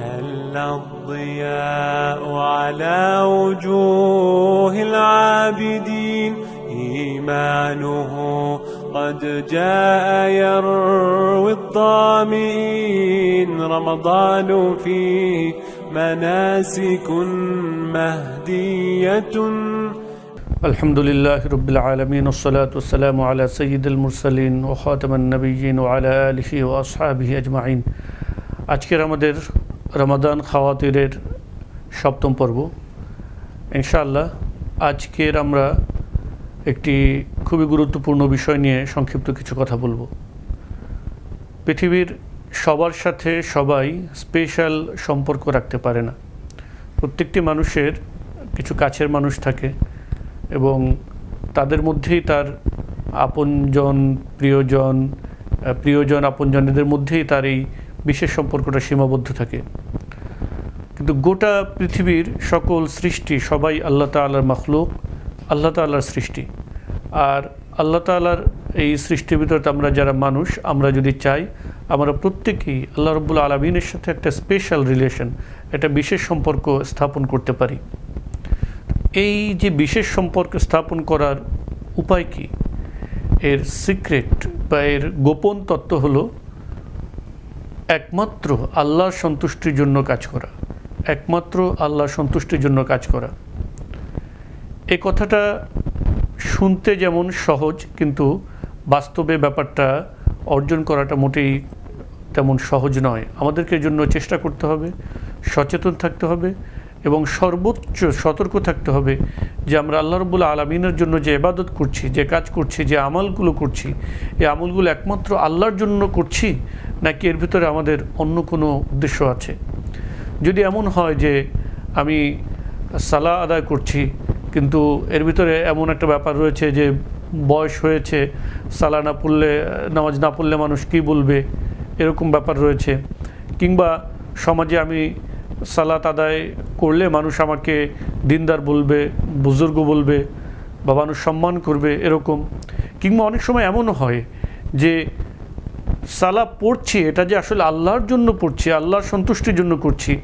هل الضياء على وجوه العابدين إيمانه قد جاء يروي الظامئين رمضان فيه مناسك مهدية الحمد لله رب العالمين والصلاة والسلام على سيد المرسلين وخاتم النبيين وعلى آله وأصحابه أجمعين আজকের আমাদের রমাদান খাওয়াতিরের সপ্তম পর্ব। ইনশাআল্লাহ, আজকের আমরা একটি খুবই গুরুত্বপূর্ণ বিষয় নিয়ে সংক্ষিপ্ত কিছু কথা বলব। পৃথিবীর সবার সাথে সবাই স্পেশাল সম্পর্ক রাখতে পারে না। প্রত্যেকটি মানুষের কিছু কাছের মানুষ থাকে এবং তাদের মধ্যেই তার আপনজন, প্রিয়জন প্রিয়জন আপনজন এদের মধ্যেই তার এই বিশেষ সম্পর্কটা সীমাবদ্ধ থাকে। কিন্তু গোটা পৃথিবীর সকল সৃষ্টি সবাই আল্লাহ তাল্লার মখলুক, আল্লাহ তাল্লার সৃষ্টি। আর আল্লাহ তাল্লার এই সৃষ্টির ভিতরে আমরা যারা মানুষ, আমরা যদি চাই আমরা প্রত্যেকেই আল্লাহ রব্বুল আলমিনের সাথে একটা স্পেশাল রিলেশন একটা বিশেষ সম্পর্ক স্থাপন করতে পারি। এই যে বিশেষ সম্পর্ক স্থাপন করার উপায় কি? এর সিক্রেট বা এর গোপন তত্ত্ব হলো একমাত্র আল্লাহর সন্তুষ্টির জন্য কাজ করা। একমাত্র আল্লাহ সন্তুষ্টির জন্য কাজ করা। এ কথাটা শুনতে যেমন সহজ, কিন্তু বাস্তবে ব্যাপারটা অর্জন করাটা মোটেই তেমন সহজ নয়। আমাদেরকে জন্য চেষ্টা করতে হবে, সচেতন থাকতে হবে এবং সর্বোচ্চ সতর্ক থাকতে হবে যে আমরা আল্লাহ রবুল আলমিনের জন্য যে এবাদত করছি, যে কাজ করছি, যে আমলগুলো করছি, এই আমলগুলো একমাত্র আল্লাহর জন্য করছি, নাকি এর ভিতরে আমাদের অন্য কোনো উদ্দেশ্য আছে? যদি এমন হয় যে আমি সালা আদায় করছি, কিন্তু এর ভিতরে এমন একটা ব্যাপার রয়েছে যে বয়স হয়েছে সালা না পড়লে, নামাজ না পড়লে মানুষ কী বলবে? এরকম ব্যাপার রয়েছে। কিংবা সমাজে আমি সালাত আদায় করলে মানুষ আমাকে দিনদার বলবে, বুজুর্গ বলবে বা মানুষ সম্মান করবে, এরকম। কিংবা অনেক সময় এমনও হয় যে সালা পড়ছি, এটা যে আসলে আল্লাহর জন্য পড়ছি, আল্লাহর সন্তুষ্টির জন্য করছি,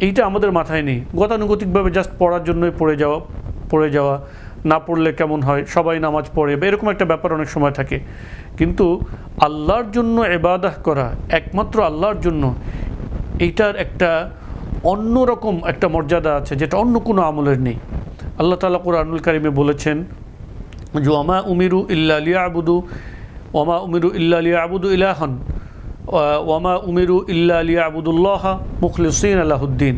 এইটা আমাদের মাথায় নেই। গতানুগতিকভাবে জাস্ট পড়ার জন্যই পড়ে যাওয়া পড়ে যাওয়া, না পড়লে কেমন হয়, সবাই নামাজ পড়ে, বা এরকম একটা ব্যাপার অনেক সময় থাকে। কিন্তু আল্লাহর জন্য এবাদাহ করা, একমাত্র আল্লাহর জন্য, এইটার একটা অন্যরকম একটা মর্যাদা আছে, যেটা অন্য কোনো আমলের নেই। আল্লাহ তালা কোরআনুল কারিমে বলেছেন ওমা উমিরু ইল্লা লিয়া আবুদু ওমা উমিরু ইল্লা লিয়া আবুদু ইলাহন ওয়ামা উমিরু ইল্লা লিয়া আবুদুল্লাহ মুখলিসিন আলাহুদ্দিন।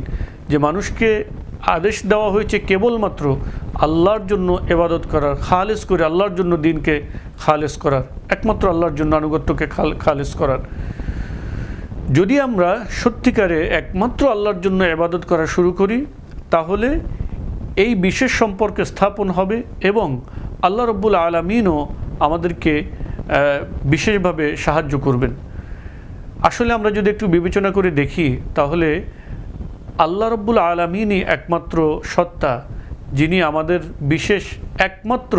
যে মানুষকে আদেশ দেওয়া হয়েছে কেবলমাত্র আল্লাহর জন্য এবাদত করার, খালেস করে আল্লাহর জন্য দিনকে খালেস করার, একমাত্র আল্লাহর জন্য আনুগত্যকে খাল, খালেস করার। যদি আমরা সত্যিকারে একমাত্র আল্লাহর জন্য এবাদত করা শুরু করি, তাহলে এই বিশেষ সম্পর্কে স্থাপন হবে এবং আল্লাহ রব্বুল আলমিনও আমাদেরকে বিশেষভাবে সাহায্য করবেন। আসলে আমরা যদি একটু বিবেচনা করে দেখি, তাহলে আল্লাহ রব্বুল আলমিনই একমাত্র সত্তা, যিনি আমাদের বিশেষ একমাত্র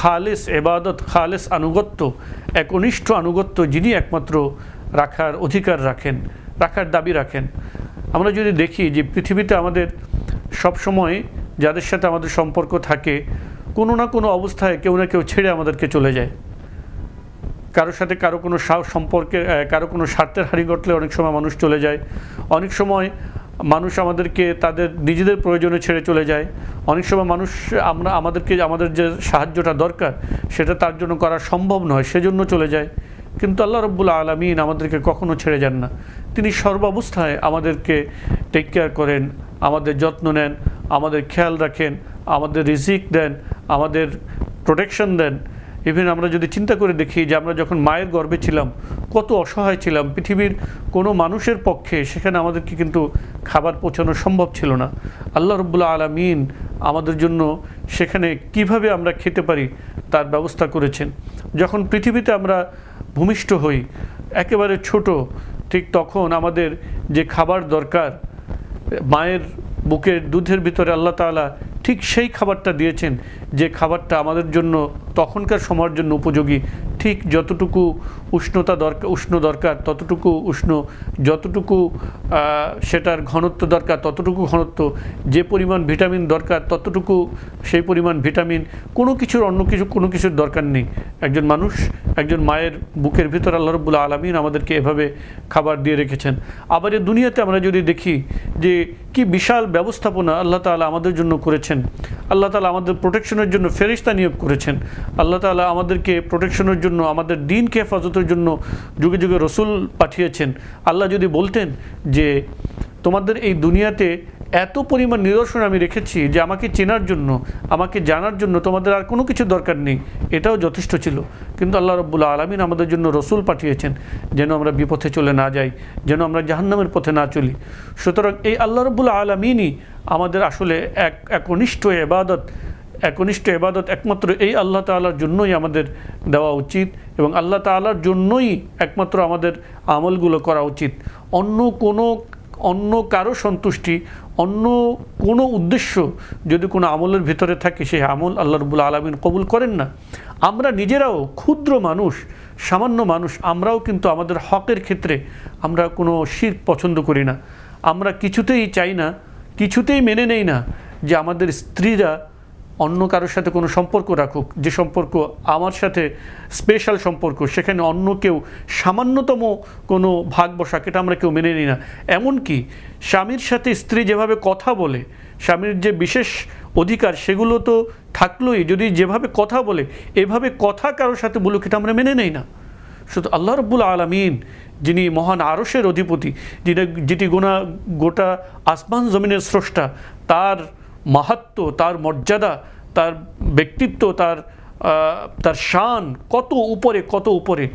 খালেস এবাদত, খালেস আনুগত্য এক অনিষ্ঠ আনুগত্য যিনি একমাত্র রাখার অধিকার রাখেন, রাখার দাবি রাখেন। আমরা যদি দেখি যে পৃথিবীতে আমাদের সব সময় যাদের সাথে আমাদের সম্পর্ক থাকে, কোনো না কোনো অবস্থায় কেউ না কেউ ছেড়ে আমাদেরকে চলে যায়। কারোর সাথে কারও কোনো সম্পর্কে কারও কোনো স্বার্থের হানি ঘটলে অনেক সময় মানুষ চলে যায়। অনেক সময় মানুষ আমাদেরকে তাদের নিজেদের প্রয়োজনে ছেড়ে চলে যায়। অনেক সময় মানুষ আমরা, আমাদেরকে আমাদের যে সাহায্যটা দরকার, সেটা তার জন্য করা সম্ভব নয়, সেজন্য চলে যায়। কিন্তু আল্লাহ রব্বুল আলমিন আমাদেরকে কখনো ছেড়ে যান না। তিনি সর্বাবস্থায় আমাদেরকে টেক কেয়ার করেন, আমাদের যত্ন নেন, আমাদের খেয়াল রাখেন, আমাদের রিজিক দেন, আমাদের প্রোটেকশন দেন। ইভেন আমরা যদি চিন্তা করে দেখি যে আমরা যখন মায়ের গর্ভে ছিলাম, কত অসহায় ছিলাম, পৃথিবীর কোনো মানুষের পক্ষে সেখানে আমাদেরকে কিন্তু খাবার পৌঁছানো সম্ভব ছিল না। আল্লাহ রব্বুল্লা আলমিন আমাদের জন্য সেখানে কীভাবে আমরা খেতে পারি তার ব্যবস্থা করেছেন। যখন পৃথিবীতে আমরা ভূমিষ্ঠ হই, একেবারে ছোট, ঠিক তখন আমাদের যে খাবার দরকার, মায়ের বুকের দুধের ভিতরে আল্লাহ তাআলা ঠিক সেই খাবারটা দিয়েছেন যে খাবারটা আমাদের জন্য, তখনকার সময়ের জন্য উপযোগী। ঠিক যতটুকু উষ্ণতা দরকার, উষ্ণ দরকার, ততটুকু উষ্ণ, যতটুকু সেটার ঘনত্ব দরকার, ততটুকু ঘনত্ব, যে পরিমাণ ভিটামিন দরকার, ততটুকু সেই পরিমাণ ভিটামিন, কোনো কিছুর অন্য কিছু, কোনো কিছুর দরকার নেই। একজন মানুষ, একজন মায়ের বুকের ভিতর আল্লাহ রব্বুল আলমিন আমাদেরকে এভাবে খাবার দিয়ে রেখেছেন। আবার এ দুনিয়াতে আমরা যদি দেখি যে কি বিশাল ব্যবস্থাপনা আল্লাহ তালা আমাদের জন্য করেছেন। আল্লাহ তালা আমাদের প্রোটেকশনের জন্য ফেরিস্তা নিয়োগ করেছেন। আল্লাহ তালা আমাদেরকে প্রোটেকশনের জন্য, আমাদের দিনকে হেফাজতের জন্য যুগে যুগে রসুল পাঠিয়েছেন। আল্লাহ যদি বলতেন যে, তোমাদের এই দুনিয়াতে এত পরিমাণ নিদর্শন আমি রেখেছি যে আমাকে চেনার জন্য, আমাকে জানার জন্য তোমাদের আর কোনো কিছু দরকার নেই। এটাও যথেষ্ট ছিল। কিন্তু আল্লাহ রব্বুল্লা আলমিন আমাদের জন্য রসুল পাঠিয়েছেন যেন আমরা বিপথে চলে না যাই, যেন আমরা জাহান্নামের পথে না চলি। সুতরাং এই আল্লাহ রব্বুল্লা আলমিনই আমাদের আসলে এক একনিষ্ঠ এবাদত একনিষ্ঠ এবাদত একমাত্র এই আল্লাহ তাআলার জন্যই আমাদের দেওয়া উচিত এবং আল্লাহ তাআলার জন্যই একমাত্র আমাদের আমলগুলো করা উচিত। অন্য কোনো অন্য কারও সন্তুষ্টি, অন্য কোনো উদ্দেশ্য যদি কোনো আমলের ভিতরে থাকে, সেই আমল আল্লাহ রবুল আলমিন কবুল করেন না। আমরা নিজেরাও ক্ষুদ্র মানুষ, সামান্য মানুষ, আমরাও কিন্তু আমাদের হকের ক্ষেত্রে আমরা কোনো শির পছন্দ করি না। আমরা কিছুতেই চাই না, কিছুতেই মেনে নেই না যে আমাদের স্ত্রীরা অন্য কারোর সাথে কোনো সম্পর্ক রাখুক, যে সম্পর্ক আমার সাথে স্পেশাল সম্পর্ক, সেখানে অন্য কেউ সামান্যতম কোনো ভাগ বসাক, এটা আমরা কেউ মেনে নিই না। এমনকি স্বামীর সাথে স্ত্রী যেভাবে কথা বলে, স্বামীর যে বিশেষ অধিকার সেগুলো তো থাকলোই, যদি যেভাবে কথা বলে, এভাবে কথা কারোর সাথে বলুক, এটা আমরা মেনে নেই না। শুধু আল্লাহ রব্বুল আলমিন, যিনি মহান আরসের অধিপতি, যিনি যেটি গোনা গোটা আসমান জমিনের স্রষ্টা, তার মাহাত্ম, তার মর্যাদা, তার ব্যক্তিত্ব, তার তার শান কত উপরে কত উপরে।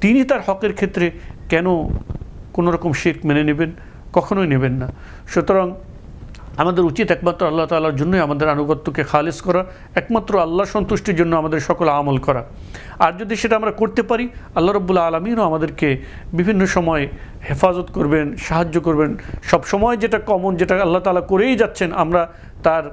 তিনি তার হকের ক্ষেত্রে কেন কোনো রকম শির্ক মেনে নেবেন? কখনোই নেবেন না। সুতরাং আমাদের উচিত একমাত্র আল্লাহ তাআলার জন্যই আমাদের আনুগত্যকে খালিজ করা, একমাত্র আল্লাহ সন্তুষ্টির জন্য আমাদের সকল আমল করা। আর যদি সেটা আমরা করতে পারি, আল্লাহ রব্বুল্লা আলমিনও আমাদেরকে বিভিন্ন সময় হেফাজত করবেন, সাহায্য করবেন। সব সময় যেটা কমন যেটা আল্লাহ তাআলা করেই যাচ্ছেন, আমরা তার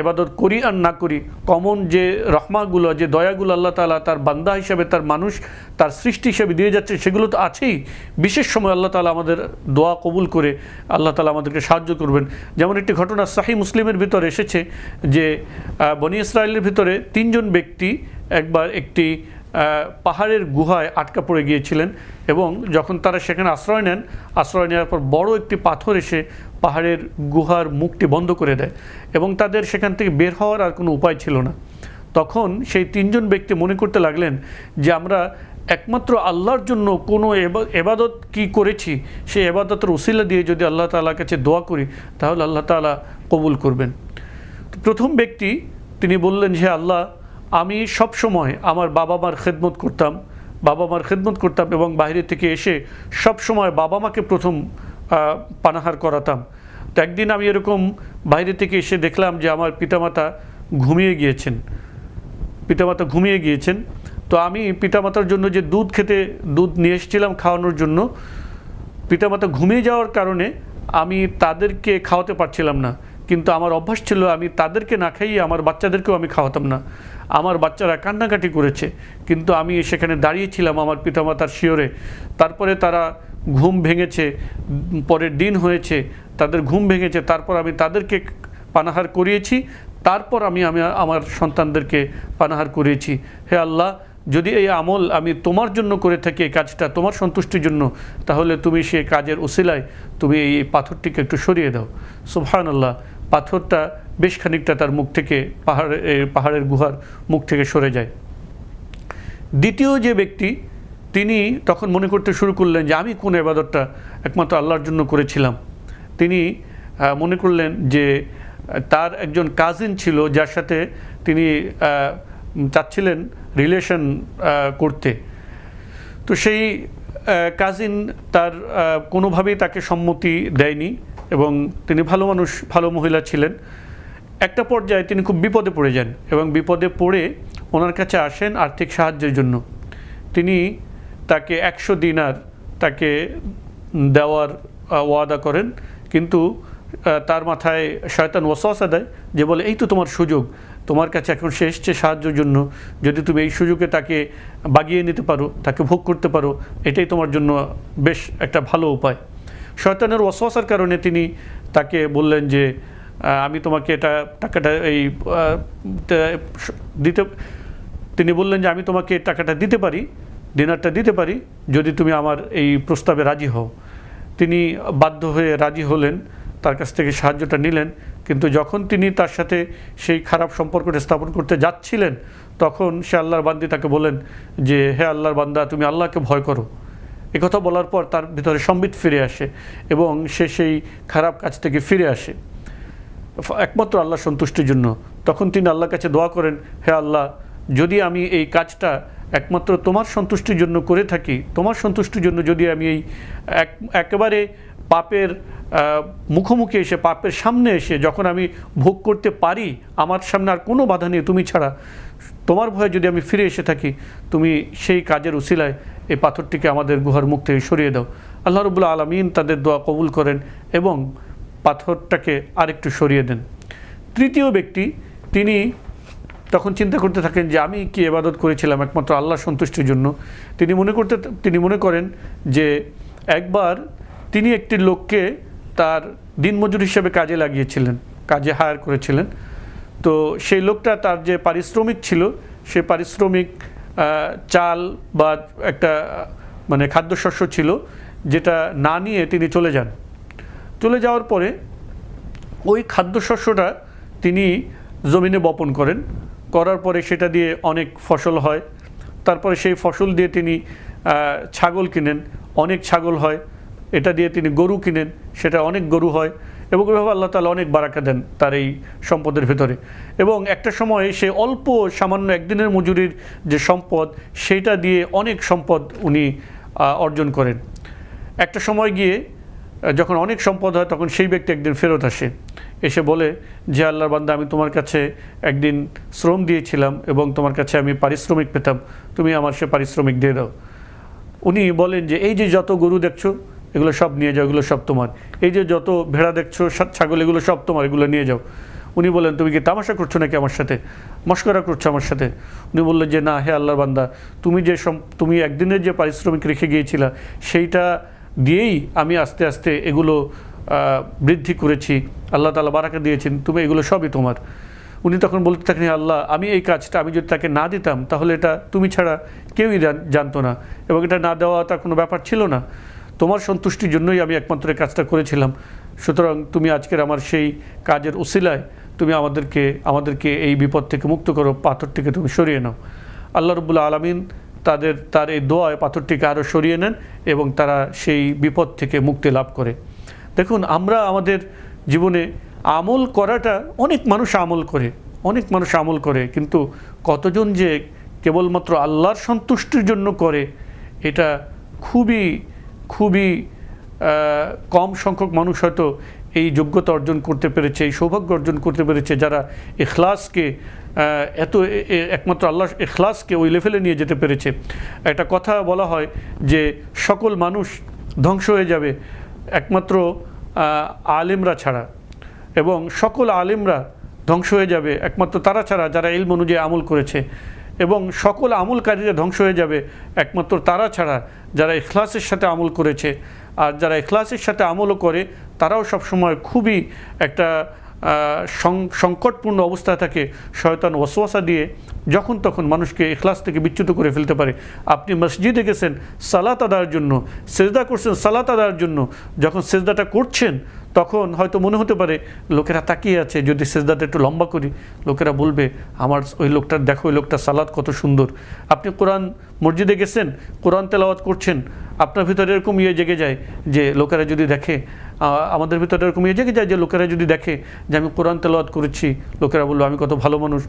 এবাদত করি আর না করি, কমন যে রহমাগুলো, যে দয়াগুলো আল্লাহ তাআলা তার বান্দা হিসাবে, তার মানুষ, তার সৃষ্টি হিসাবে দিয়ে যাচ্ছে, সেগুলো তো আছেই। বিশেষ সময় আল্লাহ তাআলা আমাদের দোয়া কবুল করে আল্লাহ তাআলা আমাদেরকে সাহায্য করবেন। যেমন একটি ঘটনা সাহি মুসলিমের ভিতরে এসেছে যে বনি ইসরায়েলের ভিতরে তিনজন ব্যক্তি একবার একটি পাহাড়ের গুহায় আটকা পড়ে গিয়েছিলেন এবং যখন তারা সেখানে আশ্রয় নেন, আশ্রয় নেওয়ার পর বড় একটি পাথর এসে পাহাড়ের গুহার মুখটি বন্ধ করে দেয় এবং তাদের সেখান থেকে বের হওয়ার আর কোনো উপায় ছিল না। তখন সেই তিনজন ব্যক্তি মনে করতে লাগলেন যে, আমরা একমাত্র আল্লাহর জন্য কোনো এবা- এবাদত কি করেছি? সেই এবাদতের উসিলা দিয়ে যদি আল্লাহ তাআলার কাছে দোয়া করি, তাহলে আল্লাহ তাআলা কবুল করবেন। প্রথম ব্যক্তি তিনি বললেন যে, আল্লাহ, আমি সব সময় আমার বাবা মার খেদমত করতাম বাবা মার খেদমত করতাম এবং বাইরে থেকে এসে সব সময় বাবা মাকে প্রথম পানাহার করাতাম। তো একদিন আমি এরকম বাইরে থেকে এসে দেখলাম যে আমার পিতামাতা ঘুমিয়ে গিয়েছেন। পিতামাতা ঘুমিয়ে গিয়েছেন। তো আমি পিতামাতার জন্য যে দুধ খেতে, দুধ নিয়ে এসেছিলাম খাওয়ানোর জন্য, পিতামাতা ঘুমিয়ে যাওয়ার কারণে আমি তাদেরকে খাওয়াতে পারছিলাম না। কিন্তু আমার অভ্যাস ছিল আমি তাদেরকে না খাইয়ে আমার বাচ্চাদেরকেও আমি খাওয়াতাম না। আমার বাচ্চারা কান্নাকাটি করেছে। কিন্তু আমি সেখানে দাঁড়িয়েছিলাম আমার পিতামাতার শিওরে। তারপরে তারা ঘুম ভেঙেছে পরের দিন হয়েছে তাদের ঘুম ভেঙেছে তারপর আমি তাদেরকে পানাহার করিয়েছি তারপর আমি আমি আমার সন্তানদেরকে পানাহার করিয়েছি। হে আল্লাহ যদি এই আমল আমি তোমার জন্য করে থাকি এই কাজটা তোমার সন্তুষ্টির জন্য তাহলে তুমি সে কাজের উসিলায় তুমি এই পাথরটিকে একটু সরিয়ে দাও। সুবহান আল্লাহ পাথরটা বেশ খানিকটা তার মুখ থেকে পাহাড়ে এ, পাহাড়ের গুহার মুখ থেকে সরে যায়। দ্বিতীয় যে ব্যক্তি তিনি তখন মনে করতে শুরু করলেন যে আমি কোন এবাদতটা একমাত্র আল্লাহর জন্য করেছিলাম। তিনি মনে করলেন যে তার একজন কাজিন ছিল যার সাথে তিনি চাচ্ছিলেন রিলেশন করতে। তো সেই কাজিন তার কোনোভাবেই তাকে সম্মতি দেয়নি এবং তিনি ভালো মানুষ, ভালো মহিলা ছিলেন। একটা পর্যায়ে তিনি খুব বিপদে পড়ে যান এবং বিপদে পড়ে ওনার কাছে আসেন আর্থিক সাহায্যের জন্য। তিনি তাকে একশো দিনার তাকে দেওয়ার ওয়াদা করেন। কিন্তু তার মাথায় শয়তান ওয়াসওয়াসা দেয় যে বলে, এই তো তোমার সুযোগ। তোমার কাছে এখন সে এসছে সাহায্যের জন্য। যদি তুমি এই সুযোগে তাকে বাগিয়ে নিতে পারো, তাকে ভোগ করতে পারো, এটাই তোমার জন্য বেশ একটা ভালো উপায়। শয়তানের ওয়াসওয়াসার কারণে তিনি তাকে বললেন যে আমি তোমাকে এটা টাকাটা এই দিতে তিনি বললেন যে, আমি তোমাকে টাকাটা দিতে পারি ডিনারটা দিতে পারি, যদি তুমি আমার এই প্রস্তাবে রাজি হও। তিনি বাধ্য হয়ে রাজি হলেন, তার কাছ থেকে সাহায্যটা নিলেন, কিন্তু যখন তিনি তার সাথে সেই খারাপ সম্পর্কটা স্থাপন করতে যাচ্ছিলেন, তখন সে আল্লাহর বান্দি তাকে বলেন যে, হে আল্লাহর বান্দা, তুমি আল্লাহকে ভয় করো। একথা বলার পর তার ভিতরে সম্বিত ফিরে আসে এবং সে সেই খারাপ কাজ থেকে ফিরে আসে। একমাত্র আল্লাহ সন্তুষ্টির জন্য। তখন তিনি আল্লাহর কাছে দোয়া করেন, হে আল্লাহ, যদি আমি এই কাজটা একমাত্র তোমার সন্তুষ্টির জন্য করে থাকি, তোমার সন্তুষ্টির জন্য যদি আমি এই এক, একেবারে পাপের মুখোমুখি এসে, পাপের সামনে এসে যখন আমি ভোগ করতে পারি, আমার সামনে আর কোনো বাধা নেই তুমি ছাড়া। তোমার ভয়ে যদি আমি ফিরে এসে থাকি, তুমি সেই কাজের উসিলায় এই পাথরটিকে আমাদের গুহার মুখ থেকে সরিয়ে দাও। আল্লাহ রবুল্লা আলমিন তাদের দোয়া কবুল করেন এবং পাথরটাকে আরেকটু সরিয়ে দেন। তৃতীয় ব্যক্তি, তিনি তখন চিন্তা করতে থাকেন যে আমি কি এবাদত করেছিলাম একমাত্র আল্লাহ সন্তুষ্টির জন্য। তিনি মনে করতে, তিনি মনে করেন যে একবার তিনি একটি লোককে তার দিনমজুর হিসেবে কাজে লাগিয়েছিলেন, কাজে হায়ার করেছিলেন। তো সেই লোকটা তার যে পারিশ্রমিক ছিল, সে পারিশ্রমিক চাল বা একটা মানে খাদ্যশস্য ছিল, যেটা না নিয়ে তিনি চলে যান। চলে যাওয়ার পরে ওই খাদ্যশস্যটা তিনি জমিনে বপন করেন। করার পরে সেটা দিয়ে অনেক ফসল হয়। তারপরে সেই ফসল দিয়ে তিনি ছাগল কিনেন। অনেক ছাগল হয়। এটা দিয়ে তিনি গরু কিনেন। সেটা অনেক গরু হয় এবং এভাবে আল্লাহ তালা অনেক বারাকা দেন তার এই সম্পদের ভেতরে। এবং একটা সময় সে অল্প সামান্য একদিনের মজুরির যে সম্পদ, সেইটা দিয়ে অনেক সম্পদ উনি অর্জন করেন। একটা সময় গিয়ে, যখন অনেক সম্পদ হয়, তখন সেই ব্যক্তি একদিন ফেরত আসে। এসে বলে, যে আল্লাহর বান্দা, আমি তোমার কাছে একদিন শ্রম দিয়েছিলাম এবং তোমার কাছে আমি পারিশ্রমিক পেতাম। তুমি আমার সে পারিশ্রমিক দিয়ে দাও। উনি বলেন যে, এই যে যত গরু দেখছ, এগুলো সব নিয়ে যাও, এগুলো সব তোমার। এই যে যত ভেড়া দেখছ ছাগল, এগুলো সব তোমার, এগুলো নিয়ে যাও। উনি বলেন, তুমি কি তামাশা করছ নাকি আমার সাথে? মস্করা করছ আমার সাথে? উনি বললেন যে, না, হে আল্লাহর বান্দা, তুমি যে তুমি একদিনের যে পারিশ্রমিক রেখে গিয়েছিলা, সেইটা দিয়েই আমি আস্তে আস্তে এগুলো বৃদ্ধি করেছি, আল্লাহ তালা বারাকা দিয়েছেন, তুমি এগুলো সবই তোমার। উনি তখন বলতে থাকেন আল্লাহ, আমি এই কাজটা, আমি যদি তাকে না দিতাম, তাহলে এটা তুমি ছাড়া কেউই জান- জানতো না এবং এটা না দেওয়া তার কোনো ব্যাপার ছিল না। তোমার সন্তুষ্টির জন্যই আমি একমাত্র কাজটা করেছিলাম। সুতরাং তুমি আজকের আমার সেই কাজের উসিলায় তুমি আমাদেরকে আমাদেরকে এই বিপদ থেকে মুক্ত করো, পাথরটিকে তুমি সরিয়ে নাও। আল্লাহ রবুল্লা আলমিন তাদের, তার এই দোয়ায় পাথরটিকে আরও সরিয়ে নেন এবং তারা সেই বিপদ থেকে মুক্তি লাভ করে। দেখুন, আমরা আমাদের জীবনে আমল করাটা অনেক মানুষ আমল করে, অনেক মানুষ আমল করে, কিন্তু কতজন যে কেবলমাত্র আল্লাহর সন্তুষ্টির জন্য করে, এটা খুবই খুবই কম সংখ্যক মানুষ হয়তো এই যোগ্যতা অর্জন করতে পেরেছে, এই সৌভাগ্য অর্জন করতে পেরেছে, যারা এখলাসকে এত একমাত্র আল্লাহ এখলাসকে ওই লেভেলে নিয়ে যেতে পেরেছে। একটা কথা বলা হয় যে সকল মানুষ ধ্বংস হয়ে যাবে, একমাত্র আলেমরা ছাড়া এবং সকল আলেমরা ধ্বংস হয়ে যাবে, একমাত্র তারা ছাড়া যারা ইলম অনুযায়ী আমল করেছে এবং সকল আমলকারীরা ধ্বংস হয়ে যাবে, একমাত্র তারা ছাড়া যারা ইখলাসের সাথে আমল করেছে। আর যারা ইখলাসের সাথে আমলও করে, তারাও সবসময় খুবই একটা সংকটপূর্ণ অবস্থায় থাকে, শয়তান ওয়াসওয়াসা দিয়ে যখন তখন মানুষকে ইখলাস থেকে বিচ্যুত করে ফেলতে পারে। আপনি মসজিদে গেছেন, সালাত আদায়ের জন্য, সেজদা করছেন, সালাত আদায়ের জন্য, যখন সেজদাটা করছেন, তখন হয়তো মনে হতে পারে, লোকেরা তাকিয়ে আছে, যদি সেজদাটা একটু লম্বা করি, লোকেরা বলবে, আমার ওই লোকটার, দেখো ওই লোকটা সালাদ কত সুন্দর। আপনি কোরআন মসজিদে গেছেন, কোরআন তেলাওয়াত করছেন, আপনার ভিতরে এরকম ইয়ে জেগে যায় যে, লোকেরা যদি দেখে আমাদের ভিতরে এরকম ইয়ে যায় যে লোকেরা যদি দেখে যে আমি কোরআন তেলাওয়াত করেছি, লোকেরা বলল, আমি কত ভালো মানুষ।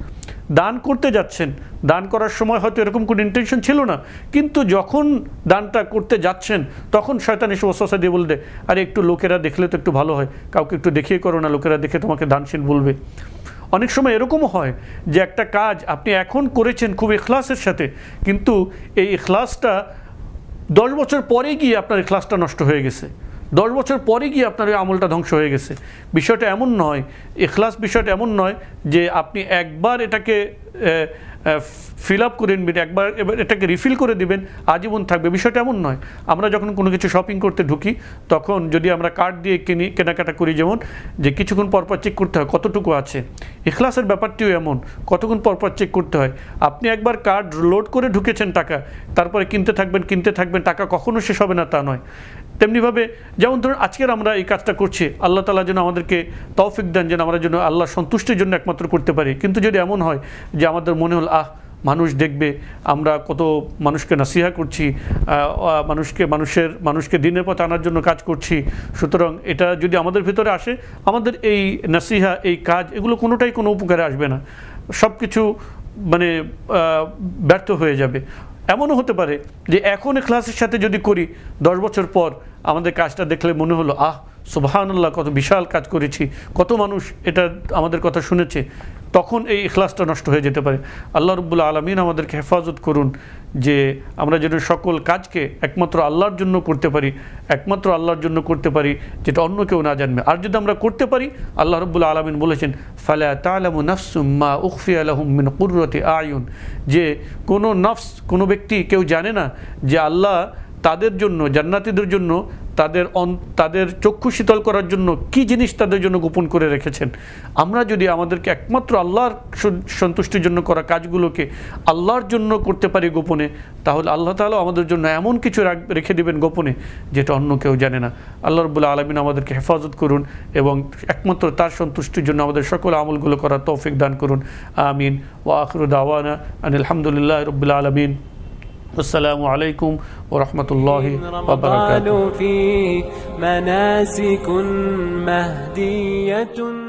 দান করতে যাচ্ছেন। দান করার সময় হয়তো এরকম কোনো ইন্টেনশন ছিল না। কিন্তু যখন দানটা করতে যাচ্ছেন, তখন শয়তান এসে ওসওয়াসা দিয়ে বলবে আরে, একটু লোকেরা দেখলে তো একটু ভালো হয়। কাউকে একটু দেখিয়ে করো না, লোকেরা দেখে তোমাকে দানশীল বলবে। অনেক সময় এরকমও হয় যে একটা কাজ আপনি এখন করেছেন খুব ইখলাসের সাথে, কিন্তু এই ইখলাসটা দশ বছর পরে গিয়ে আপনার ইখলাসটা নষ্ট হয়ে গেছে। দশ বছর পরে গিয়ে আপনার ওই আমলটা ধ্বংস হয়ে গেছে। বিষয়টা এমন নয় এখলাস বিষয়টা এমন নয় যে আপনি একবার এটাকে ফিল আপ করে নিবেন, একবার এটাকে রিফিল করে দিবেন, আজীবন থাকবে। বিষয়টা এমন নয়, আমরা যখন কোনো কিছু শপিং করতে ঢুকি, তখন যদি আমরা কার্ড দিয়ে কিনি, কেনাকাটা করি যেমন, যে কিছুক্ষণ পরপর চেক করতে হয় কতটুকু আছে। এখলাসের ব্যাপারটিও এমন, কতক্ষণ পরপর চেক করতে হয়। আপনি একবার কার্ড লোড করে ঢুকেছেন টাকা, তারপরে কিনতে থাকবেন কিনতে থাকবেন, টাকা কখনো শেষ হবে না তা নয়। তেমনিভাবে যেমন ধরুন আজকের আমরা এই কাজটা করছি, আল্লাহ তালা যেন আমাদেরকে তৌফিক দেন, যেন আমরা যেন আল্লাহ সন্তুষ্টির জন্য একমাত্র করতে পারি। কিন্তু যদি এমন হয় যে আমাদের মনে হল, আহ, মানুষ দেখবে, আমরা কত মানুষকে নাসিহা করছি মানুষকে, মানুষের, মানুষকে দিনের পথে আনার জন্য কাজ করছি, সুতরাং এটা যদি আমাদের ভিতরে আসে, আমাদের এই নাসিহা, এই কাজ, এগুলো কোনোটাই কোনো উপকারে আসবে না। সব কিছু মানে ব্যর্থ হয়ে যাবে। এমনও হতে পারে যে এখন ক্লাসের সাথে যদি করি, দশ বছর পর আমাদের কাজটা দেখলে মনে হলো, আহ সুবাহান্লাহ কত বিশাল কাজ করেছি, কত মানুষ এটা আমাদের কথা শুনেছে। তখন এই ইখলাসটা নষ্ট হয়ে যেতে পারে। আল্লাহ রব্বুল আলমিন আমাদেরকে হেফাজত করুন যে আমরা যেন সকল কাজকে একমাত্র আল্লাহর জন্য করতে পারি, একমাত্র আল্লাহর জন্য করতে পারি, যেটা অন্য কেউ না জানবে। আর যদি আমরা করতে পারি, আল্লাহ রব্বুল আলমিন বলেছেন, ফালা তালামু নাফসুম্মা উখফি আলহম মিন কুর্রতি আয়ুন। যে কোনো নফস, কোনো ব্যক্তি কেউ জানে না যে আল্লাহ তাদের জন্য, জান্নাতীদের জন্য, তাদের তাদের চক্ষু শীতল করার জন্য কি জিনিস তাদের জন্য গোপন করে রেখেছেন? আমরা যদি আমাদেরকে একমাত্র আল্লাহর সন্তুষ্টির জন্য করা কাজগুলোকে আল্লাহর জন্য করতে পারি গোপনে, তাহলে আল্লাহ তাআলা আমাদের জন্য এমন কিছু রেখে দিবেন গোপনে, যেটা অন্য কেউ জানে না। আল্লাহ রবুল্লা আলমিন আমাদেরকে হেফাজত করুন এবং একমাত্র তার সন্তুষ্টির জন্য আমাদের সকল আমলগুলো করার তৌফিক দান করুন। আমিন। ওয়া আখরু দাওয়ানা আনিল আলহামদুলিল্লাহ রবিল আলমিন। السلام عليكم ورحمة الله وبركاته. فيه مناسك مهدية.